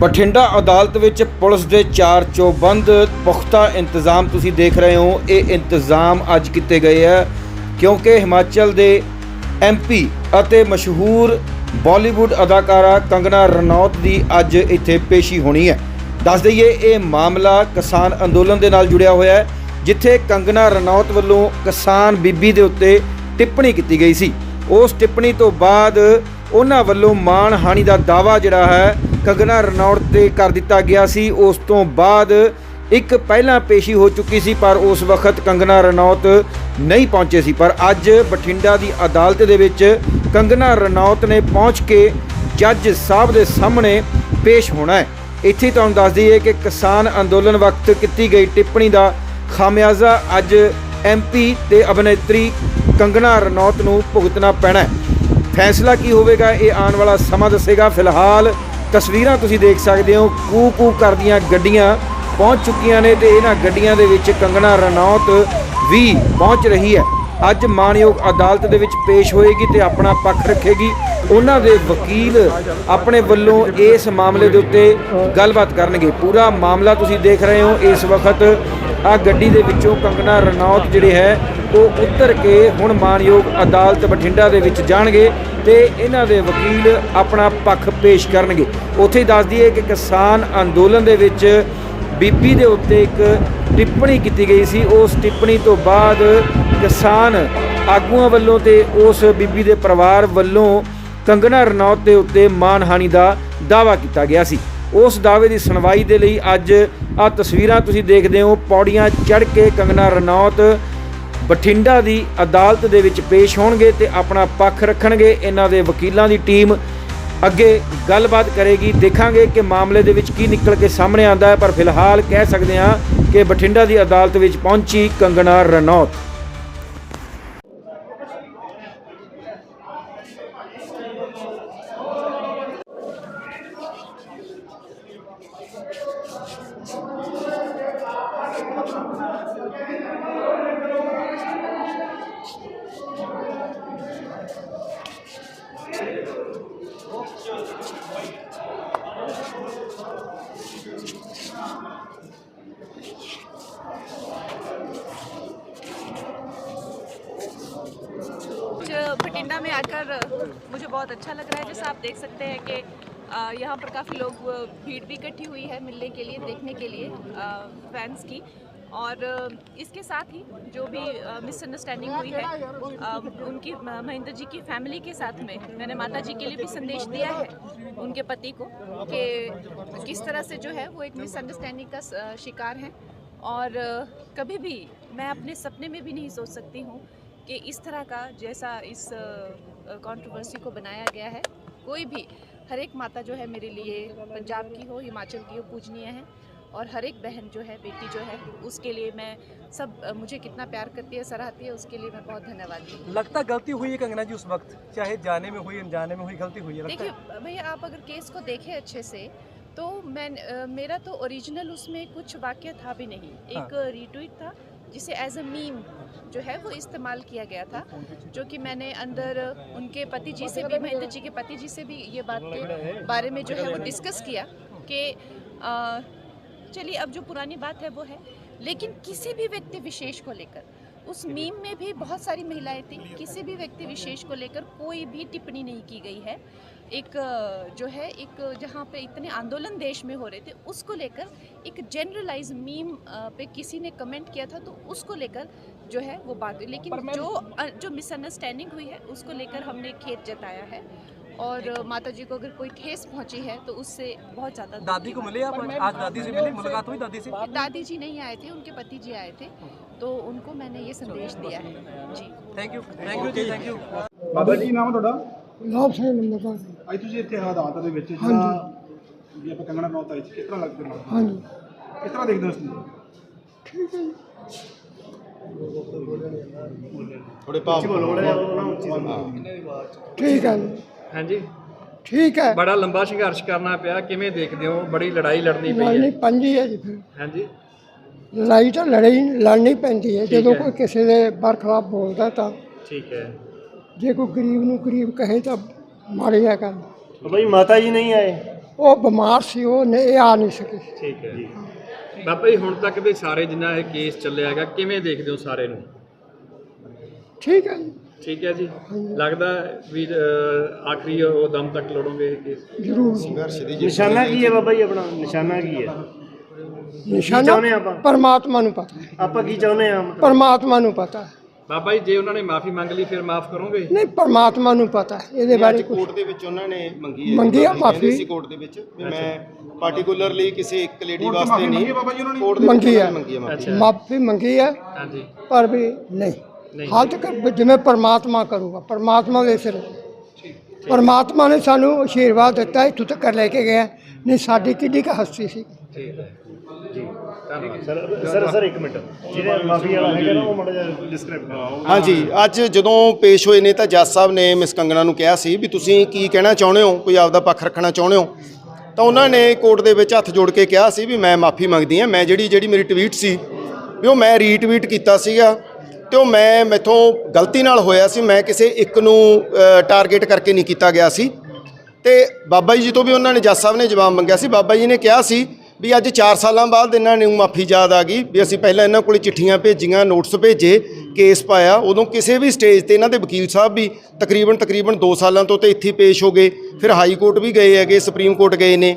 ਬਠਿੰਡਾ ਅਦਾਲਤ ਵਿੱਚ ਪੁਲਿਸ ਦੇ ਚਾਰ ਚੌਬੰਦ ਪੁਖਤਾ ਇੰਤਜ਼ਾਮ ਤੁਸੀਂ ਦੇਖ ਰਹੇ ਹੋ। ਇਹ ਇੰਤਜ਼ਾਮ ਅੱਜ ਕੀਤੇ ਗਏ ਹੈ ਕਿਉਂਕਿ ਹਿਮਾਚਲ ਦੇ ਐਮਪੀ ਅਤੇ ਮਸ਼ਹੂਰ ਬਾਲੀਵੁੱਡ ਅਦਾਕਾਰਾ ਕੰਗਨਾ ਰਣੌਤ ਦੀ ਅੱਜ ਇੱਥੇ ਪੇਸ਼ੀ ਹੋਣੀ ਹੈ। ਦੱਸ ਦਈਏ, ਇਹ ਮਾਮਲਾ ਕਿਸਾਨ ਅੰਦੋਲਨ ਦੇ ਨਾਲ ਜੁੜਿਆ ਹੋਇਆ ਹੈ, ਜਿੱਥੇ ਕੰਗਨਾ ਰਣੌਤ ਵੱਲੋਂ ਕਿਸਾਨ ਬੀਬੀ ਦੇ ਉੱਤੇ ਟਿੱਪਣੀ ਕੀਤੀ ਗਈ ਸੀ। ਉਸ ਟਿੱਪਣੀ ਤੋਂ ਬਾਅਦ ਉਹਨਾਂ ਵੱਲੋਂ ਮਾਣਹਾਨੀ ਦਾ ਦਾਵਾ ਜਿਹੜਾ ਹੈ ਕੰਗਨਾ ਰਣੌਤ ਤੇ ਕਰ ਦਿੱਤਾ ਗਿਆ ਸੀ। ਉਸ ਤੋਂ ਬਾਅਦ ਇੱਕ ਪਹਿਲਾਂ ਪੇਸ਼ੀ ਹੋ ਚੁੱਕੀ ਸੀ, ਪਰ ਉਸ ਵਕਤ ਕੰਗਨਾ ਰਣੌਤ ਨਹੀਂ ਪਹੁੰਚੇ ਸੀ। ਪਰ ਅੱਜ ਬਠਿੰਡਾ ਦੀ ਅਦਾਲਤ ਦੇ ਵਿੱਚ ਕੰਗਨਾ ਰਣੌਤ ਨੇ ਪਹੁੰਚ ਕੇ ਜੱਜ ਸਾਹਿਬ ਦੇ ਸਾਹਮਣੇ ਪੇਸ਼ ਹੋਣਾ ਹੈ। ਇੱਥੇ ਤੁਹਾਨੂੰ ਦੱਸ ਦਈਏ ਕਿ ਕਿਸਾਨ ਅੰਦੋਲਨ ਵਕਤ ਕੀਤੀ ਗਈ ਟਿੱਪਣੀ ਦਾ ਖਾਮਿਆਜ਼ਾ ਅੱਜ ਐਮਪੀ ਤੇ ਅਭਿਨੇਤਰੀ ਕੰਗਨਾ ਰਣੌਤ ਨੂੰ ਭੁਗਤਣਾ ਪੈਣਾ ਹੈ। ਫੈਸਲਾ ਕੀ ਹੋਵੇਗਾ, ਇਹ ਆਉਣ ਵਾਲਾ ਸਮਾਂ ਦੱਸੇਗਾ। ਫਿਲਹਾਲ ਤਸਵੀਰਾਂ ਤੁਸੀਂ ਦੇਖ ਸਕਦੇ ਹੋ ਕੂ ਕੂ ਕਰਦੀਆਂ ਗੱਡੀਆਂ ਪਹੁੰਚ ਚੁੱਕੀਆਂ ਨੇ ਤੇ ਇਹਨਾਂ ਗੱਡੀਆਂ ਦੇ ਵਿੱਚ ਕੰਗਣਾ ਰਣੌਤ ਵੀ ਪਹੁੰਚ ਰਹੀ ਹੈ। ਅੱਜ ਮਾਨਯੋਗ ਅਦਾਲਤ ਦੇ ਵਿੱਚ ਪੇਸ਼ ਹੋਏਗੀ ਤੇ ਆਪਣਾ ਪੱਖ ਰੱਖੇਗੀ। ਉਹਨਾਂ ਦੇ ਵਕੀਲ ਆਪਣੇ ਵੱਲੋਂ ਇਸ ਮਾਮਲੇ ਦੇ ਉੱਤੇ ਗੱਲਬਾਤ ਕਰਨਗੇ। ਪੂਰਾ ਮਾਮਲਾ ਤੁਸੀਂ ਦੇਖ ਰਹੇ ਹੋ। ਇਸ ਵਕਤ ਆ ਗੱਡੀ ਦੇ ਵਿੱਚੋਂ ਕੰਗਣਾ ਰਣੌਤ ਜਿਹੜੇ ਹੈ, ਉਹ ਉੱਤਰ ਕੇ ਹੁਣ ਮਾਨਯੋਗ ਅਦਾਲਤ ਬਠਿੰਡਾ ਦੇ ਵਿੱਚ ਜਾਣਗੇ ਤੇ ਇਹਨਾਂ ਦੇ ਵਕੀਲ ਆਪਣਾ ਪੱਖ ਪੇਸ਼ ਕਰਨਗੇ। ਉੱਥੇ ਹੀ ਦੱਸ ਦਈਏ ਕਿ ਕਿਸਾਨ ਅੰਦੋਲਨ ਦੇ ਵਿੱਚ ਬੀਬੀ ਦੇ ਉੱਤੇ ਇੱਕ ਟਿੱਪਣੀ ਕੀਤੀ ਗਈ ਸੀ। ਉਸ ਟਿੱਪਣੀ ਤੋਂ ਬਾਅਦ ਕਿਸਾਨ ਆਗੂਆਂ ਵੱਲੋਂ ਤੇ ਉਸ ਬੀਬੀ ਦੇ ਪਰਿਵਾਰ ਵੱਲੋਂ ਕੰਗਣਾ ਰਣੌਤ ਦੇ ਉੱਤੇ ਮਾਨਹਾਨੀ ਦਾ ਦਾਵਾ ਕੀਤਾ ਗਿਆ ਸੀ। ਉਸ ਦਾਅਵੇ ਦੀ ਸੁਣਵਾਈ ਦੇ ਲਈ ਅੱਜ ਆ ਤਸਵੀਰਾਂ ਤੁਸੀਂ ਦੇਖਦੇ ਹੋ। ਪੌੜੀਆਂ ਚੜ੍ਹ ਕੇ ਕੰਗਨਾ ਰਣੌਤ ਬਠਿੰਡਾ ਦੀ ਅਦਾਲਤ ਦੇ ਵਿੱਚ ਪੇਸ਼ ਹੋਣਗੇ ਤੇ ਆਪਣਾ ਪੱਖ ਰੱਖਣਗੇ। ਇਹਨਾਂ ਦੇ ਵਕੀਲਾਂ ਦੀ ਟੀਮ ਅੱਗੇ ਗੱਲਬਾਤ ਕਰੇਗੀ। ਦੇਖਾਂਗੇ ਕਿ ਮਾਮਲੇ ਦੇ ਵਿੱਚ ਕੀ ਨਿਕਲ ਕੇ ਸਾਹਮਣੇ ਆਉਂਦਾ ਹੈ, ਪਰ ਫਿਲਹਾਲ ਕਹਿ ਸਕਦੇ ਹਾਂ ਕਿ ਬਠਿੰਡਾ ਦੀ ਅਦਾਲਤ ਵਿੱਚ ਪਹੁੰਚੀ ਕੰਗਨਾ ਰਣੌਤ। बठिंडा में आकर मुझे बहुत अच्छा लग रहा है। जैसा आप देख सकते हैं कि यहाँ पर काफ़ी लोग भीड़ भी इकट्ठी हुई है मिलने के लिए, देखने के लिए फैंस की। और इसके साथ ही जो भी मिसअंडरस्टैंडिंग हुई है उनकी महेंद्र जी की फैमिली के साथ में मैंने माता जी के लिए भी संदेश दिया है उनके पति को कि किस तरह से जो है वो एक मिसअंडरस्टैंडिंग का शिकार हैं। और कभी भी मैं अपने सपने में भी नहीं सोच सकती हूँ कि इस तरह का जैसा इस कंट्रोवर्सी को बनाया गया है। कोई भी हर एक माता जो है मेरे लिए पंजाब की हो हिमाचल की हो पूजनीय है। और हर एक बहन जो है बेटी जो है उसके लिए मैं सब मुझे कितना प्यार करती है सराहती है उसके लिए मैं बहुत धन्यवादी हूँ। लगता गलती हुई है कंगना जी उस वक्त? चाहे जाने में हुई अनजाने में हुई गलती हुई है देखिए भैया आप अगर केस को देखें अच्छे से तो मैं मेरा तो ओरिजिनल उसमें कुछ वाक्य था भी नहीं। एक हाँ। रीट्वीट था जिसे एज अ मीम जो है वो इस्तेमाल किया गया था, जो कि मैंने अंदर उनके पति जी से भी, महेंद्र जी के पति जी से भी ये बात के बारे में जो है वो डिस्कस किया कि चलिए अब जो पुरानी बात है वो है। लेकिन किसी भी व्यक्ति विशेष को लेकर, उस मीम में भी बहुत सारी महिलाएँ थी, किसी भी व्यक्ति विशेष को लेकर कोई भी टिप्पणी नहीं की गई है। एक जो है एक जहाँ पे इतने आंदोलन देश में हो रहे थे उसको लेकर एक जनरलाइज मीम पे किसी ने कमेंट किया था तो उसको लेकर जो है वो बात हुई। लेकिन जो जो मिसअंडरस्टैंडिंग हुई है उसको लेकर हमने खेत जताया है। और माता जी को अगर कोई ठेस पहुँची है तो उससे बहुत ज़्यादा दादी को मिले आप? आज दादी से मिले मुलाकात हुई दादी से? दादी जी नहीं आए थे उनके पति जी आए थे तो उनको मैंने ये संदेश दिया है। जी। थैंक यू थैंक यू जी थैंक यू बाबा जी नाम थोड़ा। ਲਾਭ ਸਿੰਘ ਨੰਬਰ ਦਾ ਸੀ। ਅੱਜ ਤੁਸੀਂ ਇੱਥੇ ਅਦਾਲਤ ਦੇ ਵਿੱਚ ਜਿਹੜਾ ਵੀ ਆਪਾਂ ਕੰਗਣਾ ਆਈ ਸੀ ਕਿਸ ਤਰ੍ਹਾਂ ਲੱਗਦਾ ਤੁਹਾਨੂੰ ਹਾਂਜੀ। ਕਿਸ ਤਰ੍ਹਾਂ ਦੇਖਦੇ ਹੋ ਇਸ ਨੂੰ? ਠੀਕ ਹੈ ਜੀ। ਠੀਕ ਹੈ ਜੀ। ਹਾਂਜੀ। ਠੀਕ ਹੈ। ਬੜਾ ਲੰਬਾ ਸੰਘਰਸ਼ ਕਰਨਾ ਪਿਆ। ਕਿਵੇਂ ਦੇਖਦੇ ਹੋ? ਬੜੀ ਲੜਾਈ ਲੜਨੀ ਪਈ ਲੜਨੀ ਹੈ ਪੰਜੀ ਹੈ ਜੀ ਫਿਰ। ਹਾਂਜੀ। ਲੜਾਈ ਤਾਂ ਲੜਾਈ ਲੜਨੀ ਪੈਂਦੀ ਹੈ। ਜਦੋਂ ਹੈ। ਕੋਈ ਕਿਸੇ ਦੇ ਬਰਖਲਾਫ ਬੋਲਦਾ ਤਾਂ। ਠੀਕ ਹੈ। ਜੇ ਕੋਈ ਗਰੀਬ ਨੂੰ ਗਰੀਬ ਕਹੇ ਤਾਂ ਹੈ ਗੱਲ ਭਾਈ ਮਾਤਾ ਜੀ ਨਹੀਂ ਆਏ? ਉਹ ਬਿਮਾਰ ਸੀ ਉਹ ਨੇ ਇਹ ਆ ਨਹੀਂ ਸਕੀ। ਠੀਕ ਹੈ ਜੀ। ਬਾਬਾ ਜੀ ਹੁਣ ਤੱਕ ਦੇ ਸਾਰੇ ਜਿੰਨਾ ਇਹ ਕੇਸ ਚੱਲਿਆ ਹੈਗਾ ਕਿਵੇਂ ਦੇਖਦੇ ਹੋ ਸਾਰੇ ਨੂੰ? ਠੀਕ ਹੈ ਜੀ, ਠੀਕ ਹੈ ਜੀ। ਲੱਗਦਾ ਵੀ ਅਹ, ਆਖਰੀ ਉਹ ਦਮ ਤੱਕ ਲੜੋਗੇ ਇਹ ਕੇਸ ਜ਼ਰੂਰ। ਨਿਸ਼ਾਨਾ ਕੀ ਹੈ ਬਾਬਾ ਜੀ ਆਪਣਾ? ਨਿਸ਼ਾਨਾ ਕੀ ਹੈ? ਨਿਸ਼ਾਨਾ ਚਾਹੁੰਦੇ ਆਪਾਂ? ਪਰਮਾਤਮਾ ਨੂੰ ਪਤਾ। ਹੈ ਆਪਾਂ ਕੀ ਚਾਹੁੰਦੇ ਆ ਪਰਮਾਤਮਾ ਨੂੰ ਪਤਾ। ਹੈ ਬਾਬਾ ਜੀ ਜੇ ਉਹਨਾਂ ਨੇ ਮਾਫੀ ਮੰਗ ਲਈ ਫਿਰ ਮਾਫ ਕਰੋਗੇ? ਨਹੀਂ ਪਰਮਾਤਮਾ ਨੂੰ ਪਤਾ ਹੈ ਇਹਦੇ ਬਾਰੇ ਕੁਝ ਕੋਰਟ ਦੇ ਵਿੱਚ ਉਹਨਾਂ ਨੇ ਮੰਗੀ ਹੈ। ਮੰਗੀ ਆ ਕਹਿੰਦੇ ਮਾਫ਼ੀ। ਸੀ ਕੋਰਟ ਦੇ ਵਿੱਚ ਵੀ ਮੈਂ ਪਾਰਟਿਕੂਲਰਲੀ ਕਿਸੇ ਇੱਕ ਲੇਡੀ ਵਾਸਤੇ ਨਹੀਂ ਮੰਗੀ ਹੈ ਬਾਬਾ ਜੀ ਉਹਨਾਂ ਨੇ? ਕੋਰਟ ਦੇ ਵਿੱਚ ਮੰਗੀ ਉਹਨਾਂ ਹੈ। ਨੇ ਮੰਗੀ ਹੈ ਮਾਫ਼ੀ। ਮਾਫੀ ਮੰਗੀ ਹੈ ਹਾਂਜੀ। ਪਰ ਵੀ ਨਹੀਂ। ਨਹੀਂ। ਹਾਲ ਤੱਕ ਜਿਵੇਂ ਪਰਮਾਤਮਾ ਕਰੂਗਾ ਪਰਮਾਤਮਾ ਦੇ ਸਿਰ। ਪਰਮਾਤਮਾ ਨੇ ਸਾਨੂੰ ਆਸ਼ੀਰਵਾਦ ਦਿੱਤਾ ਇੱਥੋਂ ਤੱਕ ਲੈ ਕੇ ਗਿਆ ਨਹੀਂ ਸਾਡੀ ਕਿੱਡੀ ਕੁ ਹਸਤੀ ਸੀ। ਠੀਕ ਹੈ। ਸਰ ਸਰ ਸਰ ਇੱਕ ਮਿੰਟ। ਜਿਹੜੇ ਮਾਫੀ ਵਾਲਾ ਹੈਗਾ ਨਾ, ਉਹ ਮੜਾ ਜਿਹਾ ਹਾਂਜੀ, ਅੱਜ ਜਦੋਂ ਪੇਸ਼ ਹੋਏ ਨੇ ਤਾਂ ਜੱਜ ਸਾਹਿਬ ਨੇ ਮਿਸ ਕੰਗਣਾ ਨੂੰ ਕਿਹਾ ਸੀ ਵੀ ਤੁਸੀਂ ਕੀ ਕਹਿਣਾ ਚਾਹੁੰਦੇ ਹੋ, ਕੋਈ ਆਪਦਾ ਪੱਖ ਰੱਖਣਾ ਚਾਹੁੰਦੇ ਹੋ? ਤਾਂ ਉਹਨਾਂ ਨੇ ਕੋਰਟ ਦੇ ਵਿੱਚ ਹੱਥ ਜੋੜ ਕੇ ਕਿਹਾ ਸੀ ਵੀ ਮੈਂ ਮਾਫੀ ਮੰਗਦੀ ਹਾਂ, ਮੈਂ ਜਿਹੜੀ ਜਿਹੜੀ ਮੇਰੀ ਟਵੀਟ ਸੀ, ਵੀ ਉਹ ਮੈਂ ਰੀਟਵੀਟ ਕੀਤਾ ਸੀਗਾ ਤੇ ਉਹ ਮੈਂ ਮੈਥੋਂ ਗਲਤੀ ਨਾਲ ਹੋਇਆ ਸੀ, ਮੈਂ ਕਿਸੇ ਇੱਕ ਨੂੰ ਟਾਰਗੇਟ ਕਰਕੇ ਨਹੀਂ ਕੀਤਾ ਗਿਆ ਸੀ। ਤੇ ਬਾਬਾ ਜੀ ਤੋਂ ਵੀ ਉਹਨਾਂ ਨੇ ਜੱਜ ਸਾਹਿਬ ਨੇ ਜਵਾਬ ਮੰਗਿਆ ਸੀ, ਬਾਬਾ ਜੀ ਨੇ ਕਿਹਾ ਸੀ ਵੀ ਅੱਜ 4 ਸਾਲਾਂ ਬਾਅਦ ਇਹਨਾਂ ਨੂੰ ਮਾਫੀ ਯਾਦ ਆ ਗਈ ਵੀ ਅਸੀਂ ਪਹਿਲਾਂ ਇਹਨਾਂ ਕੋਲ ਚਿੱਠੀਆਂ ਭੇਜੀਆਂ, ਨੋਟਿਸ ਭੇਜੇ, ਕੇਸ ਪਾਇਆ। ਉਦੋਂ ਕਿਸੇ ਵੀ ਸਟੇਜ ਤੇ ਇਹਨਾਂ ਦੇ ਵਕੀਲ ਸਾਹਿਬ ਵੀ ਤਕਰੀਬਨ ਤਕਰੀਬਨ 2 ਸਾਲਾਂ ਤੋਂ ਤੇ ਇੱਥੇ ਪੇਸ਼ ਹੋ ਗਏ। ਫਿਰ ਹਾਈ ਕੋਰਟ ਵੀ ਗਏ ਹੈਗੇ, ਸੁਪਰੀਮ ਕੋਰਟ ਗਏ ਨੇ।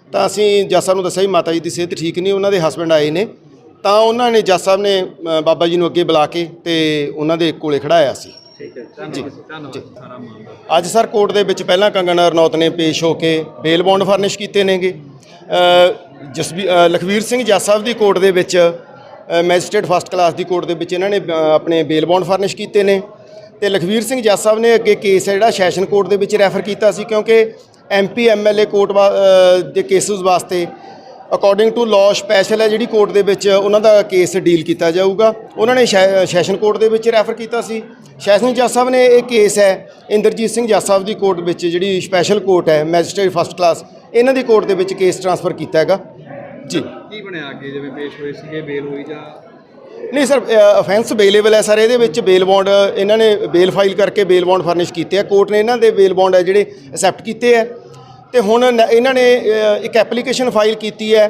ਤਾਂ ਅਸੀਂ ਜੱਜ ਸਾਹਿਬ ਨੂੰ ਦੱਸਿਆ ਵੀ ਮਾਤਾ ਜੀ ਦੀ ਸਿਹਤ ਠੀਕ ਨਹੀਂ ਉਹਨਾਂ ਦੇ ਹਸਬੰਡ ਆਏ ਨੇ ਤਾਂ ਉਹਨਾਂ ਨੇ ਜੱਜ ਸਾਹਿਬ ਨੇ ਅ, ਬਾਬਾ ਜੀ ਨੂੰ ਅੱਗੇ ਬੁਲਾ ਕੇ ਤੇ ਉਹਨਾਂ ਦੇ ਕੋਲੇ ਖੜਾਇਆ ਸੀ। ਠੀਕ ਹੈ ਧੰਨਵਾਦ ਧੰਨਵਾਦ ਸਾਰਾ ਮਾਨਦਾ ਅੱਜ ਸਰ ਕੋਰਟ ਦੇ ਵਿੱਚ ਪਹਿਲਾਂ ਕੰਗਨਾ ਰਣੌਤ ਨੇ ਪੇਸ਼ ਹੋ ਕੇ ਬੇਲ ਬੌਂਡ ਫਰਨਿਸ਼ ਕੀਤੇ ਨੇਗੇ। ਅ, ਜਸਬੀ ਅ, ਲਖਵੀਰ ਸਿੰਘ ਜੱਜ ਸਾਹਿਬ ਦੀ ਕੋਰਟ ਦੇ ਵਿੱਚ ਅ, ਮੈਜਿਸਟ੍ਰੇਟ ਫਸਟ ਕਲਾਸ ਦੀ ਕੋਰਟ ਦੇ ਵਿੱਚ ਇਹਨਾਂ ਨੇ ਅ, ਆਪਣੇ ਬੇਲ ਬੌਂਡ ਫਰਨਿਸ਼ ਕੀਤੇ ਨੇ। ਤੇ ਲਖਵੀਰ ਸਿੰਘ ਜੱਜ ਸਾਹਿਬ ਨੇ ਅੱਗੇ ਕੇਸ ਹੈ ਜਿਹੜਾ ਸੈਸ਼ਨ ਕੋਰਟ ਦੇ ਵਿੱਚ ਰੈਫਰ ਕੀਤਾ ਸੀ ਕਿਉਂਕਿ ਐਮਪੀ ਐਮਐਲਏ ਕੋਰਟ ਦੇ ਕੇਸਿਸ ਵਾਸਤੇ ਅਕੋਰਡਿੰਗ ਟੂ ਲਾਅ ਸਪੈਸ਼ਲ ਹੈ ਜਿਹੜੀ ਕੋਰਟ ਦੇ ਵਿੱਚ ਉਹਨਾਂ ਦਾ ਕੇਸ ਡੀਲ ਕੀਤਾ ਜਾਊਗਾ। ਉਹਨਾਂ ਨੇ ਸੈਸ਼ਨ ਕੋਰਟ ਦੇ ਵਿੱਚ ਰੈਫਰ ਕੀਤਾ ਸੀ। ਸੈਸ਼ਨ ਜੱਜ ਸਾਹਿਬ ਨੇ ਇਹ ਕੇਸ ਹੈ ਇੰਦਰਜੀਤ ਸਿੰਘ ਜੱਜ ਸਾਹਿਬ ਦੀ ਕੋਰਟ ਵਿੱਚ ਜਿਹੜੀ ਸਪੈਸ਼ਲ ਕੋਰਟ ਹੈ ਮੈਜਿਸਟ੍ਰੇਟ ਫਸਟ ਕਲਾਸ ਇਹਨਾਂ ਦੀ ਕੋਰਟ ਦੇ ਵਿੱਚ ਕੇਸ ਟ੍ਰਾਂਸਫਰ ਕੀਤਾ ਹੈਗਾ। ਜੀ। ਕੀ ਬਣਿਆ ਅੱਗੇ? ਜਿਵੇਂ ਪੇਸ਼ ਹੋਏ ਸੀਗੇ ਬੇਲ ਹੋਈ ਜਾਂ? ਨਹੀਂ ਸਰ ਅਫੈਂਸ ਬੇਲੇਬਲ ਹੈ ਸਰ ਇਹਦੇ ਵਿੱਚ ਬੇਲ ਬੌਂਡ ਇਹਨਾਂ ਨੇ ਬੇਲ ਫਾਈਲ ਕਰਕੇ ਬੇਲ ਬੌਂਡ ਫਰਨਿਸ਼ ਕੀਤੇ ਆ। ਕੋਰਟ ਨੇ ਇਹਨਾਂ ਦੇ ਬੇਲ ਬੌਂਡ ਹੈ ਜਿਹੜੇ ਅਸੈਪਟ ਕੀਤੇ ਆ। ਤੇ ਹੁਣ ਨ- ਇਹਨਾਂ ਨੇ ਅ, ਇੱਕ ਐਪਲੀਕੇਸ਼ਨ ਫਾਈਲ ਕੀਤੀ ਹੈ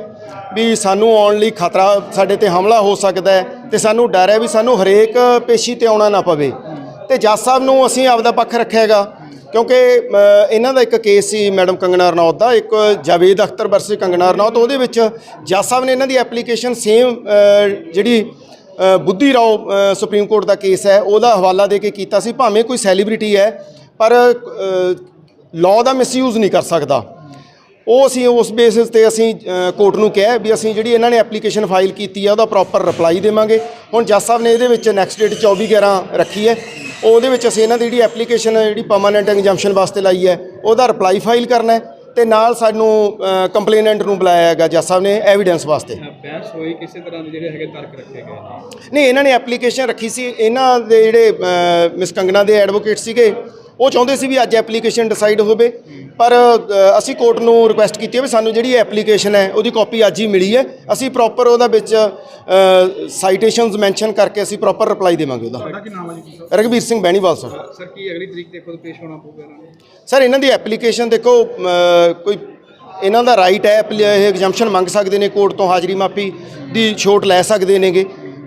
ਵੀ ਸਾਨੂੰ ਆਉਣ ਲਈ ਖਤਰਾ ਸਾਡੇ ਤੇ ਹਮਲਾ ਹੋ ਸਕਦਾ ਹੈ ਤੇ ਸਾਨੂੰ ਡਰ ਹੈ ਵੀ ਸਾਨੂੰ ਹਰੇਕ ਪੇਸ਼ੀ ਤੇ ਆਉਣਾ ਨਾ ਪਵੇ। ਤੇ ਜੱਜ ਸਾਹਿਬ ਨੂੰ ਅਸੀਂ ਆਪਦਾ ਪੱਖ ਰੱਖਿਆ ਹੈਗਾ ਕਿਉਂਕਿ ਅ, ਇਹਨਾਂ ਦਾ ਇੱਕ ਕੇਸ ਸੀ ਮੈਡਮ ਕੰਗਣਾ ਰਣੌਤ ਦਾ ਇੱਕ ਜਾਵੇਦ ਅਖਤਰ ਵਰਸੇ ਕੰਗਨਾ ਰਣੌਤ ਉਹਦੇ ਵਿੱਚ ਜੱਜ ਸਾਹਿਬ ਨੇ ਇਹਨਾਂ ਦੀ ਐਪਲੀਕੇਸ਼ਨ ਸੇਮ ਜਿਹੜੀ ਅ, ਬੁੱਧੀ ਰਾਓ ਅ, ਸੁਪਰੀਮ ਕੋਰਟ ਦਾ ਕੇਸ ਹੈ ਉਹਦਾ ਹਵਾਲਾ ਦੇ ਕੇ ਕੀਤਾ ਸੀ ਭਾਵੇਂ ਕੋਈ ਸੈਲੀਬ੍ਰਿਟੀ ਹੈ ਪਰ ਲਾਅ ਦਾ ਮਿਸਯੂਜ਼ ਨਹੀਂ ਕਰ ਸਕਦਾ। ਉਹ ਅਸੀਂ ਉਸ ਬੇਸਿਸ ਤੇ ਅਸੀਂ ਕੋਰਟ ਨੂੰ ਕਿਹਾ ਵੀ ਅਸੀਂ ਜਿਹੜੀ ਇਹਨਾਂ ਨੇ ਐਪਲੀਕੇਸ਼ਨ ਫਾਈਲ ਕੀਤੀ ਹੈ ਉਹਦਾ ਪ੍ਰੋਪਰ ਰਿਪਲਾਈ ਦੇਵਾਂਗੇ। ਹੁਣ ਜੱਜ ਸਾਹਿਬ ਨੇ ਇਹਦੇ ਵਿੱਚ ਨੈਕਸਟ ਡੇਟ 24 11 ਰੱਖੀ ਹੈ। ਉਹਦੇ ਵਿੱਚ ਅਸੀਂ ਇਹਨਾਂ ਦੀ ਜਿਹੜੀ ਐਪਲੀਕੇਸ਼ਨ ਜਿਹੜੀ ਪਰਮਾਨੈਂਟ ਐਗਜ਼ਾਮਸ਼ਨ ਵਾਸਤੇ ਲਾਈ ਹੈ ਉਹਦਾ ਰਿਪਲਾਈ ਫਾਈਲ ਕਰਨਾ ਹੈ ਤੇ ਨਾਲ ਸਾਨੂੰ ਕੰਪਲੇਨੈਂਟ ਨੂੰ ਬੁਲਾਇਆ ਹੈਗਾ ਜੱਜ ਸਾਹਿਬ ਨੇ ਐਵੀਡੈਂਸ ਵਾਸਤੇ। ਬਹਿਸ ਹੋਈ ਕਿਸੇ ਤਰ੍ਹਾਂ ਦੇ ਜਿਹੜੇ ਹੈਗੇ ਤਰਕ ਰੱਖੇ ਗਏ ਨਹੀਂ ਇਹਨਾਂ ਨੇ ਐਪਲੀਕੇਸ਼ਨ ਰੱਖੀ ਸੀ। ਇਹਨਾਂ ਦੇ ਜਿਹੜੇ ਮਿਸ ਕੰਗਣਾ ਦੇ ਐਡਵੋਕੇਟ ਸੀਗੇ ਉਹ ਚਾਹੁੰਦੇ ਸੀ ਵੀ ਅੱਜ ਐਪਲੀਕੇਸ਼ਨ ਡਿਸਾਈਡ ਹੋਵੇ ਪਰ ਅਸੀਂ ਕੋਰਟ ਨੂੰ ਰਿਕੁਐਸਟ ਕੀਤੀ ਹੈ ਵੀ ਸਾਨੂੰ ਜਿਹੜੀ ਐਪਲੀਕੇਸ਼ਨ ਹੈ ਉਹਦੀ ਕਾਪੀ ਅੱਜ ਹੀ ਮਿਲੀ ਹੈ। ਅਸੀਂ ਪ੍ਰੋਪਰ ਉਹਦਾ ਵਿੱਚ ਸਾਈਟੇਸ਼ਨਸ ਮੈਂਸ਼ਨ ਕਰਕੇ ਅਸੀਂ ਪ੍ਰੋਪਰ ਰਿਪਲਾਈ ਦੇਵਾਂਗੇ ਉਹਦਾ। ਰਗਵੀਰ ਸਿੰਘ ਬੈਣੀਵਾਲ ਸਰ। ਸਰ ਕੀ ਅਗਲੀ ਤਰੀਕ ਤੇ ਖੁਦ ਪੇਸ਼ ਹੋਣਾ ਪਊਗਾ ਇਹਨਾਂ ਨੂੰ? ਸਰ ਇਹਨਾਂ ਦੀ ਐਪਲੀਕੇਸ਼ਨ ਦੇਖੋ ਕੋਈ ਇਹਨਾਂ ਦਾ ਰਾਈਟ ਹੈ ਇਹ ਐਗਜ਼ਾਮਸ਼ਨ ਮੰਗ ਸਕਦੇ ਨੇ ਕੋਰਟ ਤੋਂ ਹਾਜ਼ਰੀ ਮਾਫੀ ਦੀ ਛੋਟ ਲੈ ਸਕਦੇ ਨੇਗੇ।